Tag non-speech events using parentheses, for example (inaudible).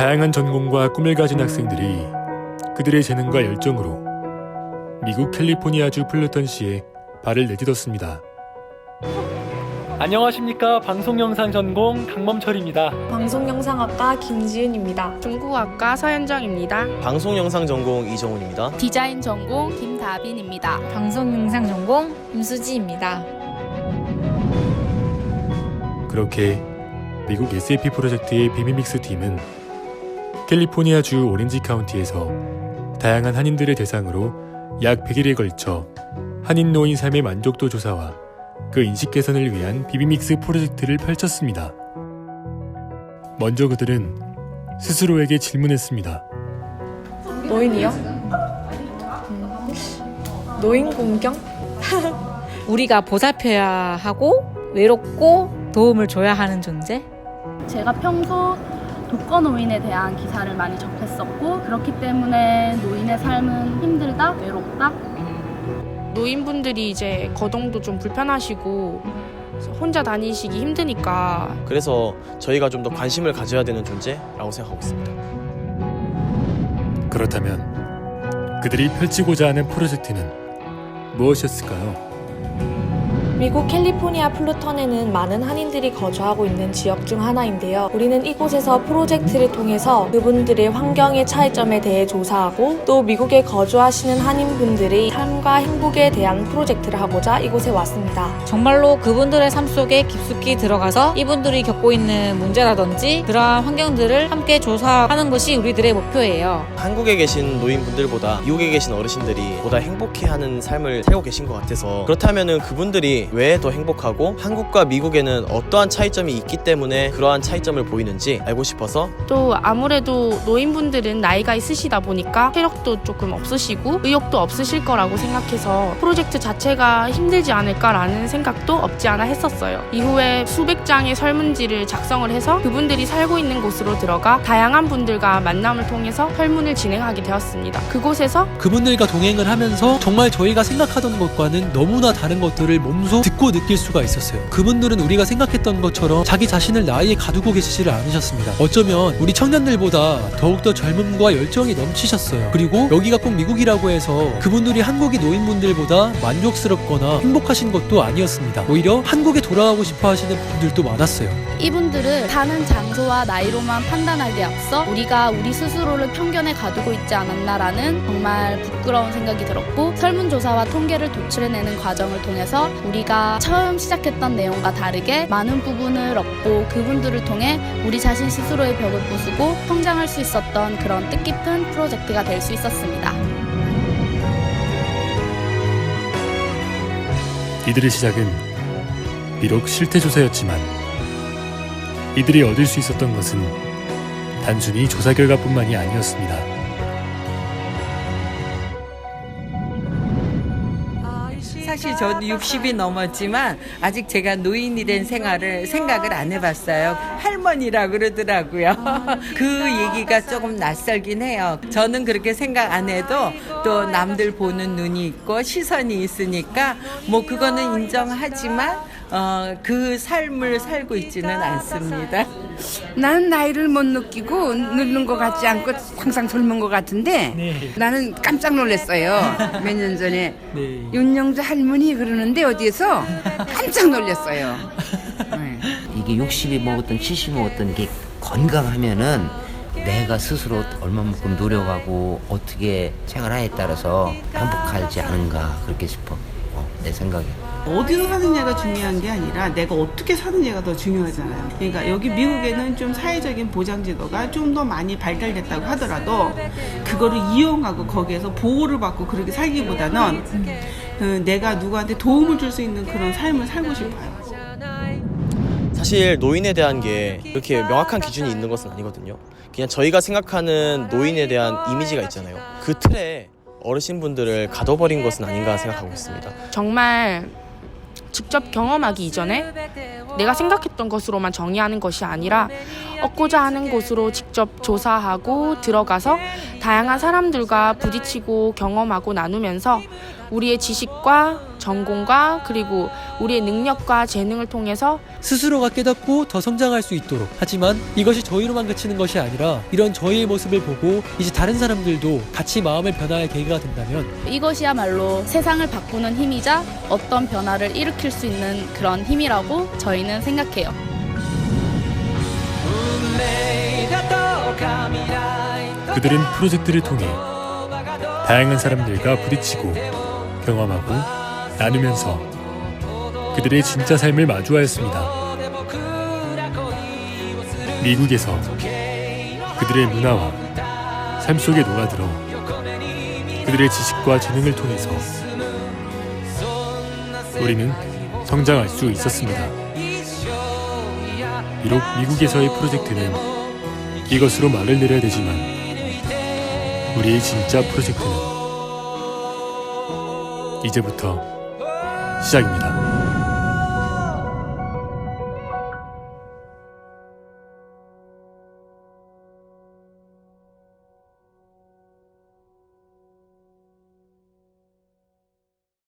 다양한 전공과 꿈을 가진 학생들이 그들의 재능과 열정으로 미국 캘리포니아주 플루턴시에 발을 내딛었습니다. 안녕하십니까 방송영상 전공 강범철입니다. 방송영상학과 김지은입니다. 중국어과 서현정입니다. 방송영상 전공 이정훈입니다. 디자인 전공 김다빈입니다. 방송영상 전공 임수지입니다. 그렇게 미국 SAP 프로젝트의 비미믹스 팀은 캘리포니아주 오렌지 카운티에서 다양한 한인들을 대상으로 약 100일에 걸쳐 한인 노인 삶의 만족도 조사와 그 인식 개선을 위한 비비믹스 프로젝트를 펼쳤습니다. 먼저 그들은 스스로에게 질문했습니다. 노인이요? 음, 노인 공경? (laughs) 우리가 보살펴야 하고 외롭고 도움을 줘야 하는 존재? 제가 평소 독거 노인에 대한 기사를 많이 접했었고 그렇기 때문에 노인의 삶은 힘들다, 외롭다. 노인분들이 이제 거동도 좀 불편하시고 혼자 다니시기 힘드니까 그래서 저희가 좀 더 관심을 가져야 되는 존재라고 생각하고 있습니다. 그렇다면 그들이 펼치고자 하는 프로젝트는 무엇이었을까요? 미국 캘리포니아 플루턴에는 많은 한인들이 거주하고 있는 지역 중 하나인데요. 우리는 이곳에서 프로젝트를 통해서 그분들의 환경의 차이점에 대해 조사하고 또 미국에 거주하시는 한인분들의 삶과 행복에 대한 프로젝트를 하고자 이곳에 왔습니다. 정말로 그분들의 삶 속에 깊숙이 들어가서 이분들이 겪고 있는 문제라든지 그러한 환경들을 함께 조사하는 것이 우리들의 목표예요. 한국에 계신 노인분들보다 미국에 계신 어르신들이 보다 행복해하는 삶을 살고 계신 것 같아서 그렇다면은 그분들이 왜 더 행복하고 한국과 미국에는 어떠한 차이점이 있기 때문에 그러한 차이점을 보이는지 알고 싶어서 또 아무래도 노인분들은 나이가 있으시다 보니까 체력도 조금 없으시고 의욕도 없으실 거라고 생각해서 프로젝트 자체가 힘들지 않을까라는 생각도 없지 않아 했었어요. 이후에 수백 장의 설문지를 작성을 해서 그분들이 살고 있는 곳으로 들어가 다양한 분들과 만남을 통해서 설문을 진행하게 되었습니다. 그곳에서 그분들과 동행을 하면서 정말 저희가 생각하던 것과는 너무나 다른 것들을 몸소 Tout 듣고 느낄 수가 있었어요. 그분들은 우리가 생각했던 것처럼 자기 자신을 나이에 가두고 계시지를 않으셨습니다. 어쩌면 우리 청년들보다 더욱더 젊음과 열정이 넘치셨어요. 그리고 여기가 꼭 미국이라고 해서 그분들이 한국의 노인분들보다 만족스럽거나 행복하신 것도 아니었습니다. 오히려 한국에 돌아가고 싶어 하시는 분들도 많았어요. 이분들을 사는 장소와 나이로만 판단하기에 앞서 우리가 우리 스스로를 편견에 가두고 있지 않았나라는 정말 부끄러운 생각이 들었고 설문조사와 통계를 도출해내는 과정을 통해서 우리가 처음 시작했던 내용과 다르게 많은 부분을 얻고 그분들을 통해 우리 자신 스스로의 벽을 부수고 성장할 수 있었던 그런 뜻깊은 프로젝트가 될 수 있었습니다. 이들의 시작은 비록 실태조사였지만 이들이 얻을 수 있었던 것은 단순히 조사 결과뿐만이 아니었습니다. 사실 저도 60이 넘었지만 아직 제가 노인이 된 생활을 생각을 안 해봤어요. 할머니라 그러더라고요. (laughs) 그 얘기가 조금 낯설긴 해요. 저는 그렇게 생각 안 해도 또 남들 보는 눈이 있고 시선이 있으니까 뭐 그거는 인정하지만 어, 그 삶을 살고 있지는 않습니다. 나는 나이를 못 느끼고 늙는 것 같지 않고 항상 젊은 것 같은데 네. 나는 깜짝 놀랐어요. 몇 년 전에 네. 윤영주 할머니 그러는데 어디에서 깜짝 놀랐어요. 네. 이게 60이 먹었던 70이 먹었던 게 건강하면은 내가 스스로 얼마만큼 노력하고 어떻게 생활하에 따라서 행복하지 않은가 그렇게 싶어 어, 내 생각에 어디서 사느냐가 중요한 게 아니라 내가 어떻게 사느냐가 더 중요하잖아요. 그러니까 여기 미국에는 좀 사회적인 보장제도가 좀 더 많이 발달됐다고 하더라도 그거를 이용하고 거기에서 보호를 받고 그렇게 살기보다는 그 내가 누구한테 도움을 줄 수 있는 그런 삶을 살고 싶어요. 사실 노인에 대한 게 그렇게 명확한 기준이 있는 것은 아니거든요. 그냥 저희가 생각하는 노인에 대한 이미지가 있잖아요. 그 틀에 어르신분들을 가둬버린 것은 아닌가 생각하고 있습니다. 정말 직접 경험하기 이전에 내가 생각했던 것으로만 정의하는 것이 아니라 얻고자 하는 곳으로 직접 조사하고 들어가서 다양한 사람들과 부딪히고 경험하고 나누면서 우리의 지식과 전공과 그리고 우리의 능력과 재능을 통해서 스스로가 깨닫고 더 성장할 수 있도록 하지만 이것이 저희로만 그치는 것이 아니라 이런 저희의 모습을 보고 이제 다른 사람들도 같이 마음의 변화의 계기가 된다면 이것이야말로 세상을 바꾸는 힘이자 어떤 변화를 일으킬 수 있는 그런 힘이라고 저희는 생각해요. 그들은 프로젝트를 통해 다양한 사람들과 부딪히고 경험하고 나누면서 그들의 진짜 삶을 마주하였습니다. 미국에서 그들의 문화와 삶 속에 녹아들어 그들의 지식과 재능을 통해서 우리는 성장할 수 있었습니다. 비록 미국에서의 프로젝트는 이것으로 말을 내려야 되지만 우리의 진짜 프로젝트는 이제부터 시작입니다.